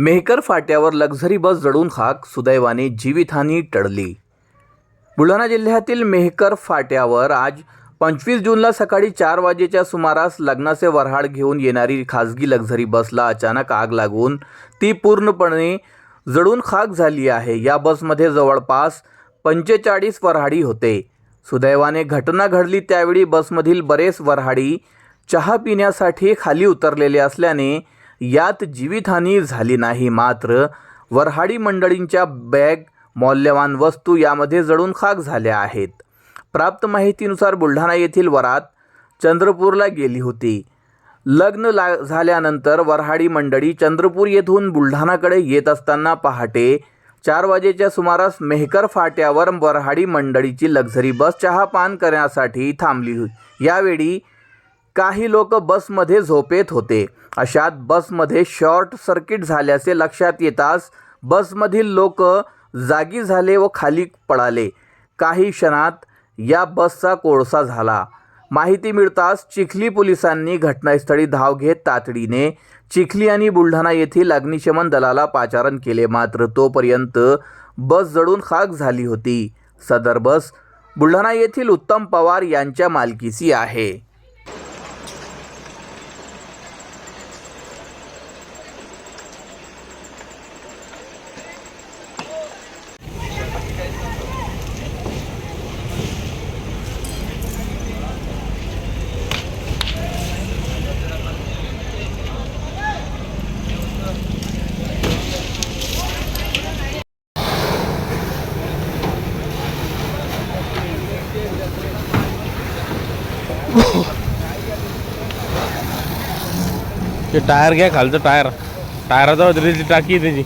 Mehkar फाट्यावर luxury बस जळून खाक सुदैवाने जीवितहानी टळली. बुलढाणा जिल्ह्यातील मेहकर फाट्यावर आज पंचवीस जूनला सकाळी चार वाजेच्या सुमारास लग्नाचे वऱ्हाड घेऊन येणारी खाजगी लक्झरी बसला अचानक आग लागून ती पूर्णपणे जळून खाक झाली आहे. या बसमध्ये जवळपास पंचेचाळीस वऱ्हाडी होते. सुदैवाने घटना घडली त्यावेळी बसमधील बरेच वऱ्हाडी चहा पिण्यासाठी खाली उतरलेले असल्याने यात जीवितहानी झाली नाही मात्र वऱ्हाडी मंडळींच्या बॅग मौल्यवान वस्तू यामध्ये जळून खाक झाल्या आहेत. प्राप्त माहितीनुसार बुलढाणा येथील वरात चंद्रपूरला गेली होती. लग्न ला झाल्यानंतर वऱ्हाडी मंडळी चंद्रपूर येथून बुलढाणाकडे येत असताना पहाटे चार वाजेच्या सुमारास मेहकर फाट्यावर वऱ्हाडी मंडळीची लक्झरी बस चहापान करण्यासाठी थांबली यावेळी काही लोक बसमध्ये झोपेत होते. अशात बसमध्ये शॉर्ट सर्किट झाल्याचे लक्षात येताच बसमधील लोक जागी झाले व खाली पळाले. काही क्षणात या बसचा कोळसा झाला. माहिती मिळताच चिखली पोलिसांनी घटनास्थळी धाव घेत तातडीने चिखली आणि बुलढाणा येथील अग्निशमन दलाला पाचारण केले. मात्र तोपर्यंत बस जळून खाक झाली होती. सदर बस बुलढाणा येथील उत्तम पवार यांच्या मालकीची आहे. ते टायर घ्या खालचं टायर. टायराचा त्याची टाकी आहे त्याची.